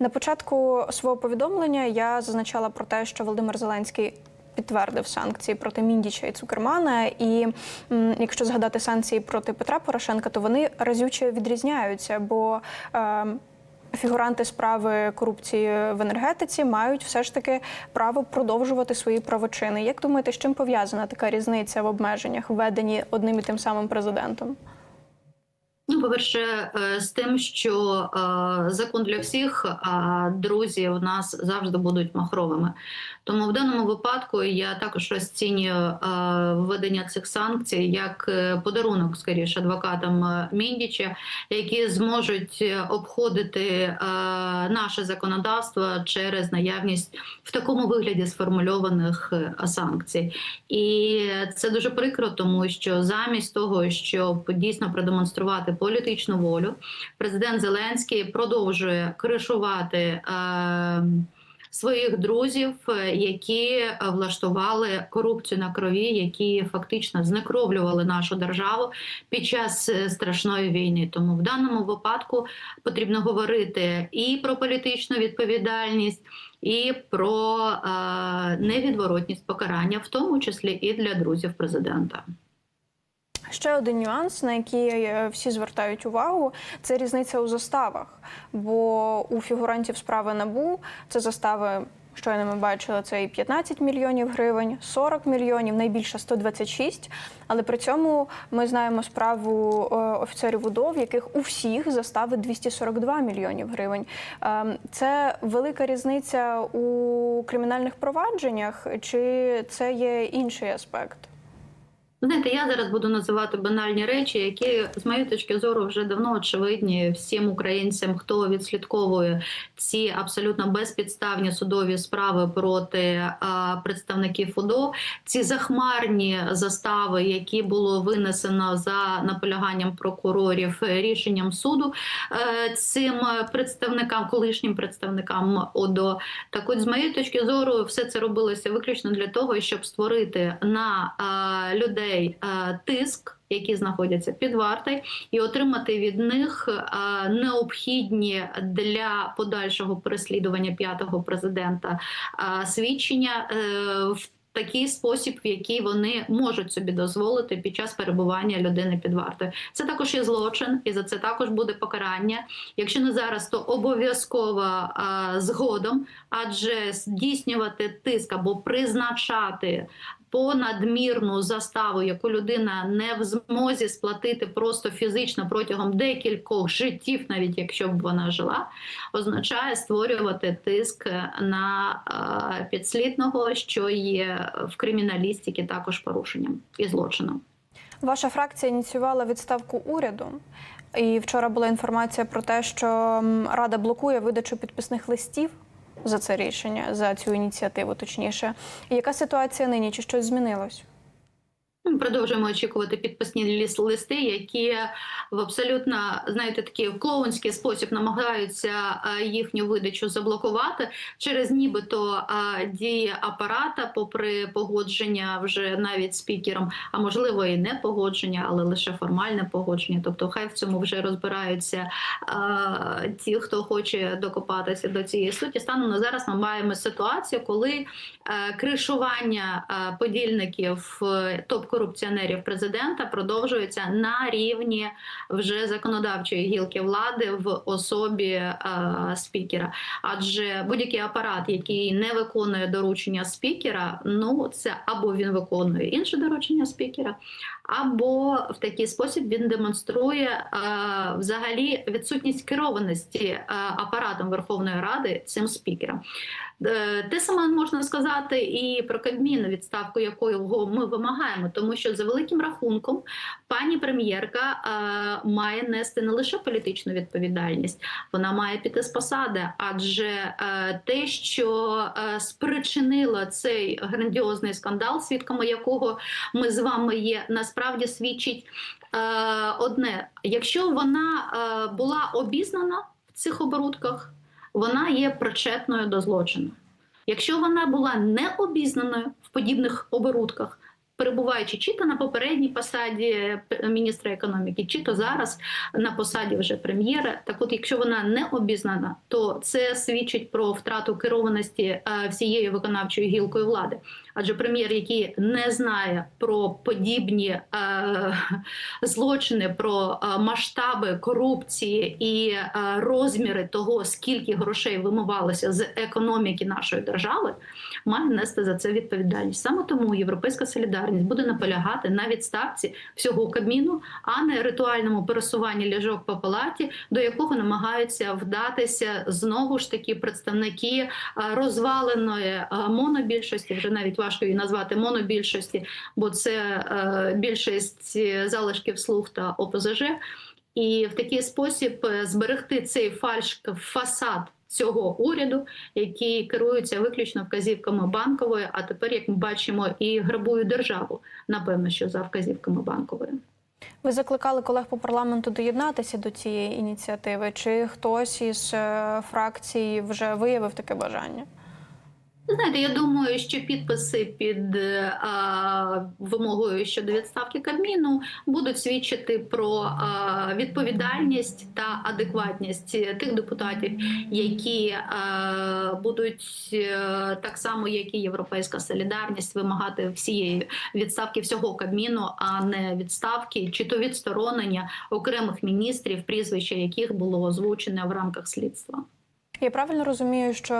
На початку свого повідомлення я зазначала про те, що Володимир Зеленський. Підтвердив санкції проти Міндіча і Цукермана, і м, якщо згадати санкції проти Петра Порошенка, то вони разюче відрізняються, бо е, фігуранти справи корупції в енергетиці мають все ж таки право продовжувати свої правочини. Як думаєте, з чим пов'язана така різниця в обмеженнях, введені одним і тим самим президентом? Ну, по-перше, е, з тим, що е, закон для всіх, а друзі у нас завжди будуть махровими. Тому в даному випадку я також розцінюю е, введення цих санкцій як е, подарунок, скоріше, адвокатам е, Міндіча, які зможуть обходити наше законодавство через наявність в такому вигляді сформульованих санкцій. І це дуже прикро, тому що замість того, щоб дійсно продемонструвати політичну волю, президент Зеленський продовжує кришувати. Своїх друзів, е, які е, влаштували корупцію на крові, які фактично знекровлювали нашу державу під час е, страшної війни. Тому в даному випадку потрібно говорити і про політичну відповідальність, і про е, невідворотність покарання, в тому числі і для друзів президента. Ще один нюанс, на який е, всі звертають увагу, це різниця у заставах. Бо у фігурантів справи набу це застави. Щойно ми бачили це і 15 мільйонів гривень, 40 мільйонів, найбільше 126. Але при цьому ми знаємо справу е, офіцерів УДО, в яких у всіх застави 242 мільйонів гривень. Ем, Це велика різниця у кримінальних провадженнях, чи це є інший аспект? Знаєте, я зараз буду називати банальні речі, які з моєї точки зору вже давно очевидні всім українцям, хто відслідковує ці абсолютно безпідставні судові справи проти а, представників УДО, ці захмарні застави, які було винесено за наполяганням прокурорів е, рішенням суду е, цим представникам, колишнім представникам ОДО. Так, от з моєї точки зору, все це робилося виключно для того, щоб створити на а, людей е, тиск, які знаходяться під вартою, і отримати від них е, необхідні для подальшого переслідування п'ятого президента е, свідчення. в Такий спосіб, в який вони можуть собі дозволити під час перебування людини під вартою, це також є злочин, і за це також буде покарання. Якщо не зараз, то обов'язково згодом, адже здійснювати тиск або призначати понадмірну заставу, яку людина не в змозі сплатити просто фізично протягом декількох життів, навіть якщо б вона жила, означає створювати тиск на е, підслідного, що є в криміналістиці також порушенням і злочином. Ваша фракція ініціювала відставку уряду. І вчора була інформація про те, що Рада блокує видачу підписних листів за це рішення, за цю ініціативу, точніше. Яка ситуація нині? Чи щось змінилось? Ми продовжуємо очікувати підписні листи, які в абсолютно знаєте такий клоунський спосіб намагаються е, їхню видачу заблокувати через нібито е, дії апарата, попри погодження вже навіть спікером, а можливо і не погодження, але лише формальне погодження. Тобто, хай в цьому вже розбираються е, ті, хто хоче докопатися до цієї суті. Станом на зараз ми маємо ситуацію, коли е, кришування е, подільників е, топ-корупціонерів президента продовжується на рівні вже законодавчої гілки влади в особі е, спікера. Адже будь-який апарат, який не виконує доручення спікера, ну це або він виконує інше доручення спікера, або в такий спосіб він демонструє е, взагалі відсутність керованості е, апаратом Верховної Ради цим спікером. Е, Те саме можна сказати і про Кабмін, відставку якого ми вимагаємо, тому що за великим рахунком пані прем'єрка має нести не лише політичну відповідальність, вона має піти з посади, адже е, те, що е, спричинило цей грандіозний скандал, свідками якого ми з вами є, насправді свідчить е, одне: якщо вона е, була обізнана в цих оборудках, вона є причетною до злочину. Якщо вона була не обізнаною в подібних оборудках, перебуваючи чи то на попередній посаді міністра економіки, чи то зараз на посаді вже прем'єра. Так, от, якщо вона не обізнана, то це свідчить про втрату керованості е, всією виконавчою гілкою влади. Адже прем'єр, який не знає про подібні е, злочини, про е, масштаби корупції і е, розміри того, скільки грошей вимивалося з економіки нашої держави, має нести за це відповідальність. Саме тому європейська солідарність буде наполягати на відставці всього Кабміну, а не ритуальному пересуванні ліжок по палаті, до якого намагаються вдатися знову ж таки представники е, розваленої е, монобільшості. Вже навіть важко її назвати монобільшості, бо це е, більшість залишків слуг та ОПЗЖ. І в такий спосіб зберегти цей фальш фасад цього уряду, які керуються виключно вказівками банкової. А тепер, як ми бачимо, і грабую державу, напевно, що за вказівками банкової. Ви закликали колег по парламенту доєднатися до цієї ініціативи? Чи хтось із е, фракцій вже виявив таке бажання? Знаєте, я думаю, що підписи під е, а, вимогою щодо відставки Кабміну будуть свідчити про а, відповідальність та адекватність тих депутатів, які е, будуть е, так само, як і Європейська солідарність, вимагати всієї відставки всього Кабміну, а не відставки чи то відсторонення окремих міністрів, прізвища яких було озвучене в рамках слідства. Я правильно розумію, що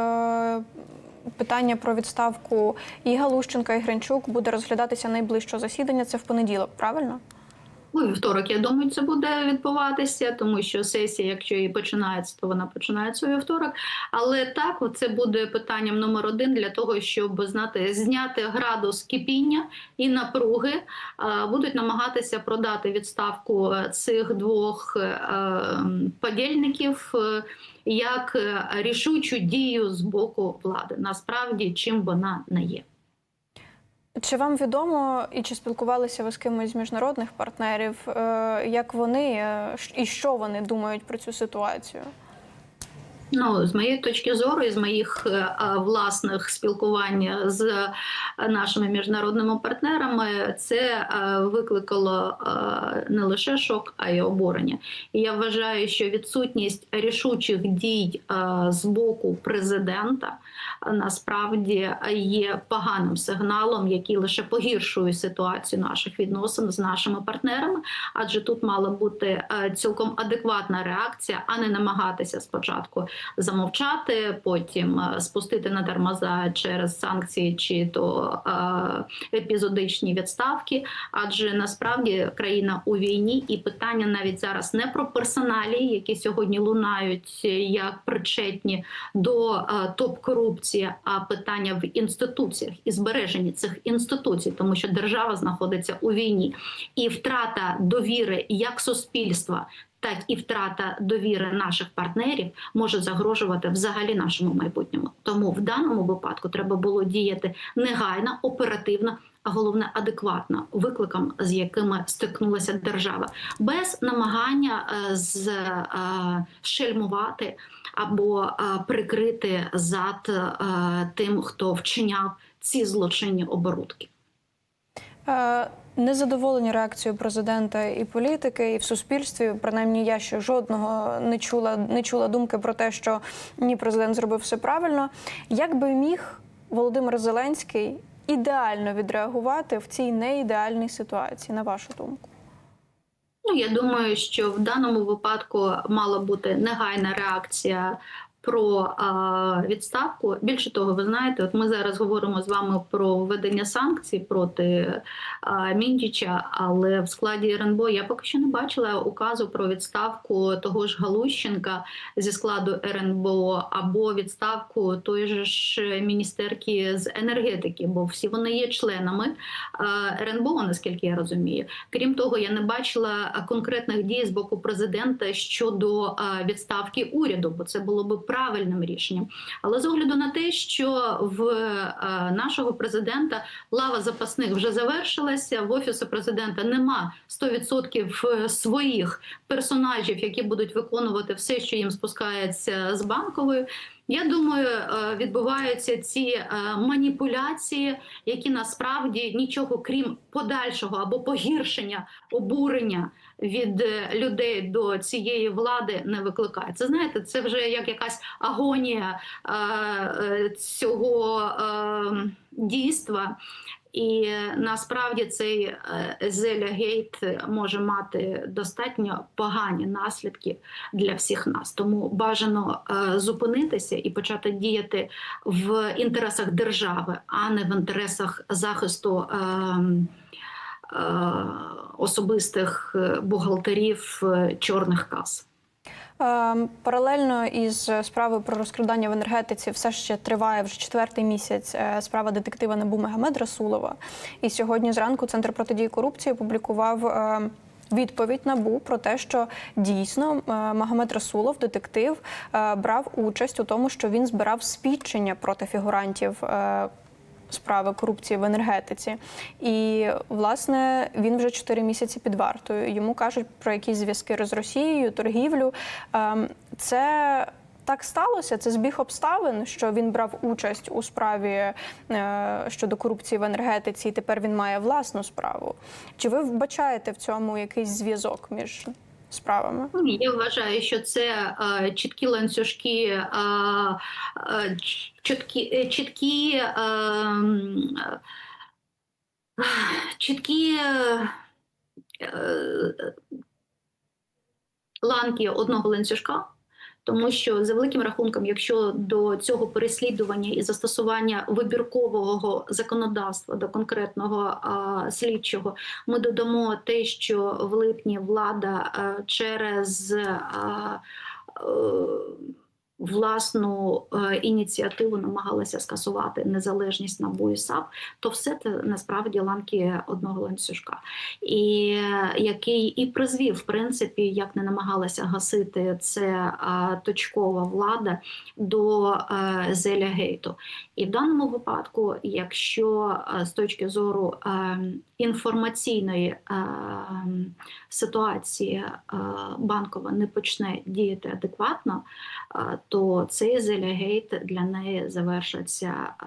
питання про відставку і Галущенка, і Гринчук буде розглядатися найближчого засідання. Це в понеділок, правильно? У вівторок, я думаю, це буде відбуватися, тому що сесія, якщо і починається, то вона починається у вівторок. Але так, це буде питанням номер один для того, щоб знати, зняти градус кипіння і напруги. Е, Будуть намагатися продати відставку цих двох е, подільників е, як е, рішучу дію з боку влади. Насправді, чим вона не є. Чи вам відомо і чи спілкувалися ви з кимось з міжнародних партнерів? е, Як вони е, і що вони думають про цю ситуацію? Ну, з моєї точки зору, і з моїх е, власних спілкувань з нашими міжнародними партнерами, це е, викликало е, не лише шок, а й обурення. І я вважаю, що відсутність рішучих дій з боку президента насправді є поганим сигналом, який лише погіршує ситуацію наших відносин з нашими партнерами, адже тут мала бути цілком адекватна реакція, а не намагатися спочатку замовчати, потім е, спустити на тормоза через санкції чи то е, епізодичні відставки. Адже насправді країна у війні, і питання навіть зараз не про персоналі, які сьогодні лунають як причетні до е, топ-корупції, а питання в інституціях і збереженні цих інституцій, тому що держава знаходиться у війні, і втрата довіри як суспільства. Так і втрата довіри наших партнерів може загрожувати взагалі нашому майбутньому. Тому в даному випадку треба було діяти негайно, оперативно, а головне адекватно викликам, з якими стикнулася держава, без намагання е, з е, шельмувати або е, прикрити зад тим, хто вчиняв ці злочинні оборудки. Е, Незадоволені реакцією президента і політики, і в суспільстві, принаймні я ще жодного не чула, не чула думки про те, що ні, президент зробив все правильно. Як би міг Володимир Зеленський ідеально відреагувати в цій неідеальній ситуації, на вашу думку? Ну, я думаю, що в даному випадку мала бути негайна реакція про відставку. Більше того, ви знаєте, от ми зараз говоримо з вами про введення санкцій проти Міндіча, але в складі РНБО я поки що не бачила указу про відставку того ж Галущенка зі складу РНБО або відставку же ж міністерки з енергетики, бо всі вони є членами РНБО, наскільки я розумію. Крім того, я не бачила конкретних дій з боку президента щодо відставки уряду, бо це було би правильно правильним рішенням. Але з огляду на те, що в е, нашого президента лава запасних вже завершилася, в офісу президента нема 100% своїх персонажів, які будуть виконувати все, що їм спускається з банкової. Я думаю, е, відбуваються ці е, маніпуляції, які насправді нічого крім подальшого або погіршення обурення від е, людей до цієї влади не викликає. Це знаєте, це вже як якась агонія е, е, цього е, дійства. І насправді цей е, Зеля Гейт може мати достатньо погані наслідки для всіх нас. Тому бажано зупинитися і почати діяти в інтересах держави, а не в інтересах захисту. Е, Особистих е, бухгалтерів е, чорних кас. Ем, Паралельно із справою про розкрадання в енергетиці все ще триває вже четвертий місяць справа детектива НАБУ Мегамед Расулова. І сьогодні зранку Центр протидії корупції опублікував відповідь НАБУ про те, що дійсно Магомед Расулов, детектив, брав участь у тому, що він збирав свідчення проти фігурантів. Справи корупції в енергетиці, і власне він вже 4 місяці під вартою. Йому кажуть про якісь зв'язки з Росією, торгівлю. Ем, Це так сталося. Це збіг обставин, що він брав участь у справі е, щодо корупції в енергетиці, і тепер він має власну справу. Чи ви вбачаєте в цьому якийсь зв'язок між справами? Я вважаю, що це е, чіткі ланцюжки, е, е, чіткі, е, чіткі, е, е, чіткі е, е, ланки одного ланцюжка. Тому що за великим рахунком, якщо до цього переслідування і застосування вибіркового законодавства до конкретного а, слідчого, ми додамо те, що в липні влада а, через а, е, власну е, ініціативу намагалася скасувати незалежність НАБУ і САП, то все це насправді ланки одного ланцюжка, і е, який і призвів, в принципі, як не намагалася гасити це е, точкова влада до е, Зеля Гейту. І в даному випадку, якщо е, з точки зору е, інформаційної е, ситуації е, банкова не почне діяти адекватно, е, то цей Зелягейт для неї завершиться е,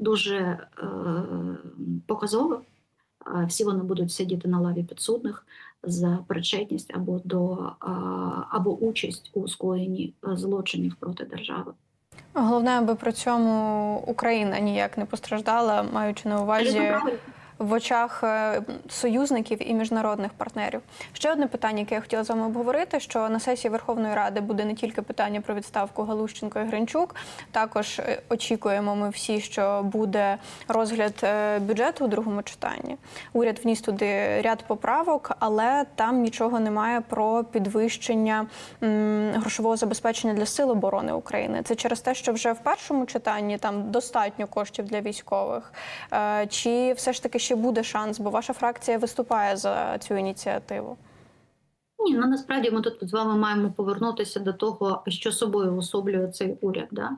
дуже е, показово. Е, Всі вони будуть сидіти на лаві підсудних за причетність або до або участь у скоєнні злочинів проти держави. Головне, аби при цьому Україна ніяк не постраждала, маючи на увазі. В очах е, союзників і міжнародних партнерів. Ще одне питання, яке я хотіла з вами обговорити: що на сесії Верховної Ради буде не тільки питання про відставку Галущенко і Гринчук. Також е, очікуємо ми всі, що буде розгляд е, бюджету у другому читанні. Уряд вніс туди ряд поправок, але там нічого немає про підвищення грошового забезпечення для сил оборони України. Це через те, що вже в першому читанні там достатньо коштів для військових. Чи все ж таки ще буде шанс? Бо ваша фракція виступає за цю ініціативу. Ні, ну насправді ми тут з вами маємо повернутися до того, що собою уособлює цей уряд. Да?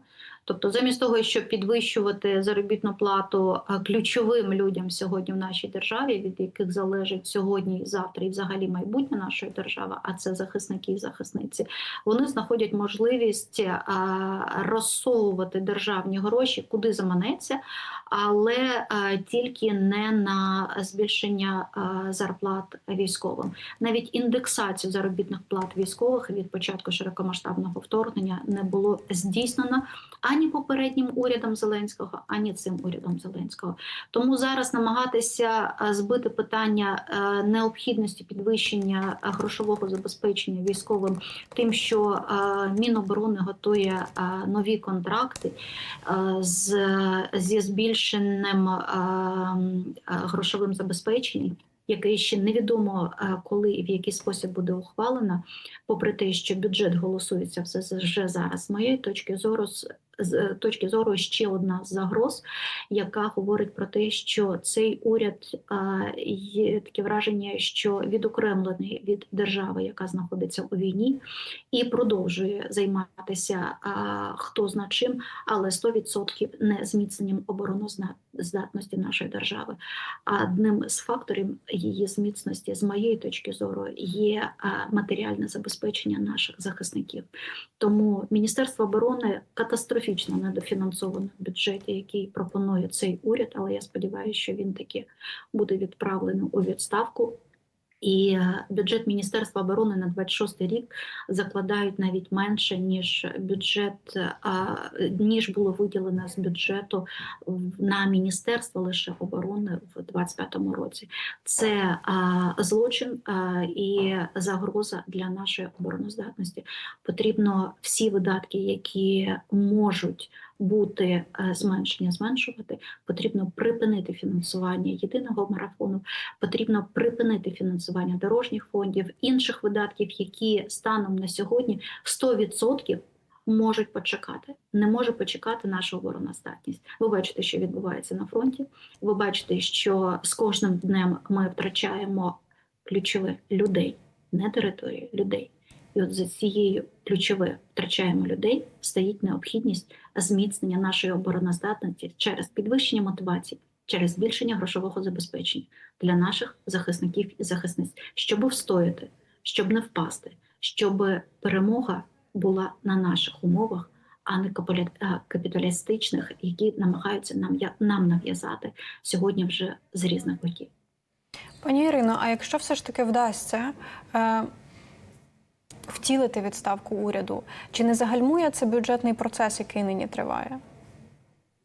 Тобто, замість того, щоб підвищувати заробітну плату ключовим людям сьогодні в нашій державі, від яких залежить сьогодні, завтра, і взагалі майбутнє нашої держави, а це захисники і захисниці, вони знаходять можливість розсовувати державні гроші, куди заманеться, але а, тільки не на збільшення а, зарплат військовим. Навіть індексацію заробітних плат військових від початку широкомасштабного вторгнення не було здійснено ані попереднім урядом Зеленського, ані цим урядом Зеленського. Тому зараз намагатися е, збити питання е, необхідності підвищення е, грошового забезпечення військовим, тим, що е, Міноборони готує е, нові контракти е, з зі збільшеним е, е, грошовим забезпеченням. Яке ще невідомо е, коли і в який спосіб буде ухвалено, попри те, що бюджет голосується все вже зараз. З моєї точки зору, з е, точки зору ще одна з загроз, яка говорить про те, що цей уряд є таке враження, що відокремлений від держави, яка знаходиться у війні, і продовжує займатися хто зна чим, але 100% не зміцненням обороноздатності нашої держави. А одним з факторів її зміцності, з моєї точки зору, є матеріальне забезпечення наших захисників. Тому Міністерство оборони катастрофічно недофінансовано в бюджеті, який пропонує цей уряд. Але я сподіваюся, що він таки буде відправлений у відставку. І е, бюджет Міністерства оборони на 26 рік закладають навіть менше ніж бюджет, е, ніж було виділено з бюджету на міністерство лише оборони в 25-му році. Це злочин і загроза для нашої обороноздатності. Потрібно всі видатки, які можуть бути е, зменшені, зменшувати. Потрібно припинити фінансування єдиного марафону потрібно припинити фінансування дорожніх фондів, інших видатків, які станом на сьогодні 100% можуть почекати. Не може почекати наша обороноздатність. Ви бачите, що відбувається на фронті. Ви бачите, що з кожним днем ми втрачаємо ключове людей, не територію, людей. І от за цією ключове втрачаємо людей, стоїть необхідність зміцнення нашої обороноздатності через підвищення мотивації, через збільшення грошового забезпечення для наших захисників і захисниць, щоб встояти, щоб не впасти, щоб перемога була на наших умовах, а не капіля- капіталістичних, які намагаються нам нам нав'язати сьогодні вже з різних боків. Пані Ірино, а якщо все ж таки вдасться е, втілити відставку уряду, чи не загальмує це бюджетний процес, який нині триває?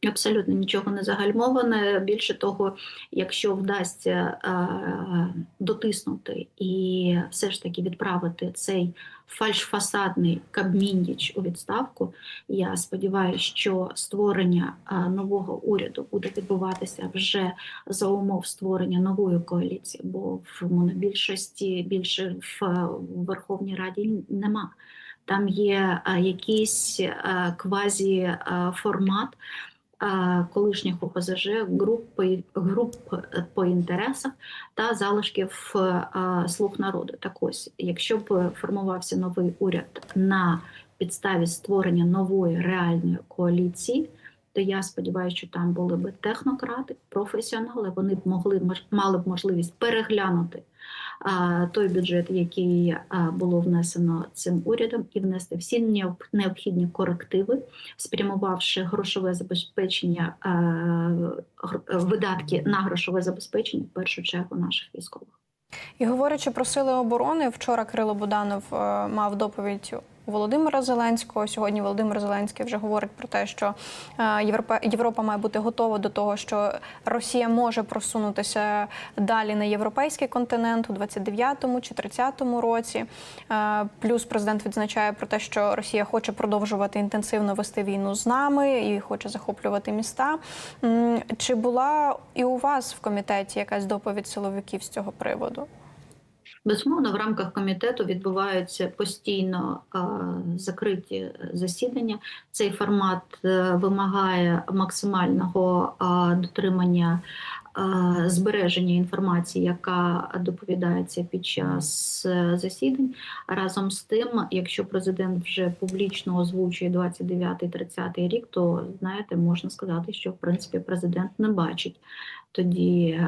Абсолютно нічого не загальмоване. Більше того, якщо вдасться е, дотиснути і все ж таки відправити цей фальшфасадний Кабміндіч у відставку, я сподіваюся, що створення е, нового уряду буде відбуватися вже за умов створення нової коаліції, бо в монобільшості більше в е, Верховній Раді нема. Там є якийсь е, е, колишніх ОПЗЖ, груп, груп по інтересах та залишків е, слуг народу. Так ось, якщо б формувався новий уряд на підставі створення нової реальної коаліції, то я сподіваюся, що там були б технократи, професіонали. Вони б могли мали б можливість переглянути той бюджет, який було внесено цим урядом, і внести всі необ- необхідні корективи, спрямувавши грошове забезпечення видатки на грошове забезпечення в першу чергу наших військових. І говорячи про сили оборони, вчора Кирило Буданов е, мав доповідь Володимира Зеленського. Сьогодні Володимир Зеленський вже говорить про те, що е, Європа, Європа має бути готова до того, що Росія може просунутися далі на європейський континент у 29-му чи 30-му році. Е, Плюс президент відзначає про те, що Росія хоче продовжувати інтенсивно вести війну з нами і хоче захоплювати міста. Чи була і у вас в комітеті якась доповідь силовиків з цього приводу? Безумовно, в рамках комітету відбуваються постійно е, закриті засідання. Цей формат е, вимагає максимального е, дотримання збереження інформації, яка доповідається під час е, засідань. Разом з тим, якщо президент вже публічно озвучує 29-30 рік, то знаєте, можна сказати, що в принципі президент не бачить тоді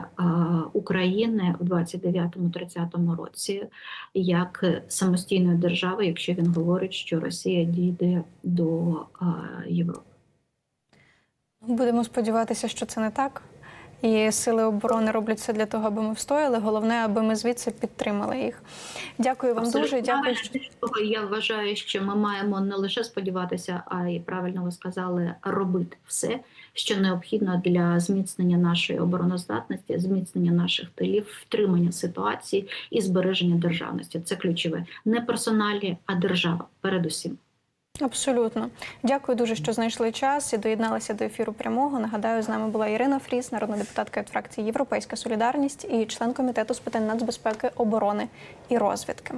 України в 29-30 році як самостійної держави, якщо він говорить, що Росія дійде до Європи. Будемо сподіватися, що це не так. І сили оборони роблять все для того, аби ми встояли. Головне, аби ми звідси підтримали їх. Дякую вам дуже. Дякую, що Я вважаю, що ми маємо не лише сподіватися, а й правильно ви сказали, робити все, що необхідно для зміцнення нашої обороноздатності, зміцнення наших тилів, втримання ситуації і збереження державності. Це ключове не персоналі, а держава передусім. Абсолютно дякую дуже, що знайшли час і доєдналися до ефіру прямого. Нагадаю, з нами була Ірина Фріс, народна депутатка від фракції Європейська Солідарність і член комітету з питань нацбезпеки, оборони і розвідки.